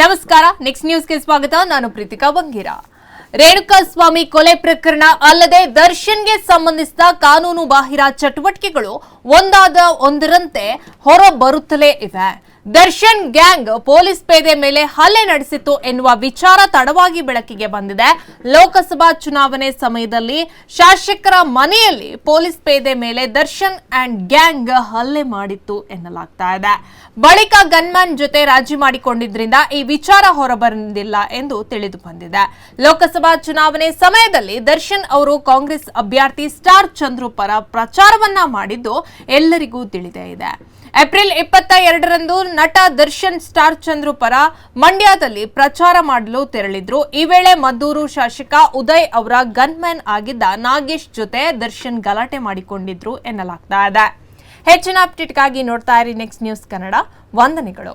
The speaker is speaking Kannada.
ನಮಸ್ಕಾರ ನೆಕ್ಸ್ಟ್ ನ್ಯೂಸ್ಗೆ ಸ್ವಾಗತ. ನಾನು ಪ್ರೀತಿಕಾ ಬಂಗೀರ. ರೇಣುಕಾ ಸ್ವಾಮಿ ಕೊಲೆ ಪ್ರಕರಣ ಅಲ್ಲದೆ ದರ್ಶನ್ಗೆ ಸಂಬಂಧಿಸಿದ ಕಾನೂನು ಬಾಹಿರ ಚಟುವಟಿಕೆಗಳು ಒಂದಾದ ಒಂದರಂತೆ ಹೊರ ಬರುತ್ತಲೇ ಇವೆ. ದರ್ಶನ್ ಗ್ಯಾಂಗ್ ಪೊಲೀಸ್ ಪೇದೆ ಮೇಲೆ ಹಲ್ಲೆ ನಡೆಸಿತ್ತು ಎನ್ನುವ ವಿಚಾರ ತಡವಾಗಿ ಬೆಳಕಿಗೆ ಬಂದಿದೆ. ಲೋಕಸಭಾ ಚುನಾವಣೆ ಸಮಯದಲ್ಲಿ ಶಾಸಕರ ಮನೆಯಲ್ಲಿ ಪೊಲೀಸ್ ಪೇದೆ ಮೇಲೆ ದರ್ಶನ್ ಅಂಡ್ ಗ್ಯಾಂಗ್ ಹಲ್ಲೆ ಮಾಡಿತ್ತು ಎನ್ನಲಾಗ್ತಾ ಇದೆ. ಬಳಿಕ ಗನ್ಮ್ಯಾನ್ ಜೊತೆ ರಾಜಿ ಮಾಡಿಕೊಂಡಿದ್ರಿಂದ ಈ ವಿಚಾರ ಹೊರಬಂದಿಲ್ಲ ಎಂದು ತಿಳಿದು ಬಂದಿದೆ. ಲೋಕಸಭಾ ಚುನಾವಣೆ ಸಮಯದಲ್ಲಿ ದರ್ಶನ್ ಅವರು ಕಾಂಗ್ರೆಸ್ ಅಭ್ಯರ್ಥಿ ಸ್ಟಾರ್ ಚಂದ್ರು ಪರ ಪ್ರಚಾರವನ್ನ ಮಾಡಿದ್ದು ಎಲ್ಲರಿಗೂ ತಿಳಿದೇ ಇದೆ. ಏಪ್ರಿಲ್ ಇಪ್ಪತ್ತ ಎರಡರಂದು ನಟ ದರ್ಶನ್ ಸ್ಟಾರ್ ಚಂದ್ರು ಪರ ಮಂಡ್ಯದಲ್ಲಿ ಪ್ರಚಾರ ಮಾಡಲು ತೆರಳಿದ್ರು. ಈ ವೇಳೆ ಮದ್ದೂರು ಶಾಸಕ ಉದಯ್ ಅವರ ಗನ್ಮ್ಯಾನ್ ಆಗಿದ್ದ ನಾಗೇಶ್ ಜೊತೆ ದರ್ಶನ್ ಗಲಾಟೆ ಮಾಡಿಕೊಂಡಿದ್ರು ಎನ್ನಲಾಗ್ತಾ ಇದೆ. ಹೆಚ್ಚಿನ ಅಪ್ಡೇಟ್ಗಾಗಿ ನೋಡ್ತಾ ಇರಿ ನೆಕ್ಸ್ಟ್ ನ್ಯೂಸ್ ಕನ್ನಡ ವಂದನೆಗಳು.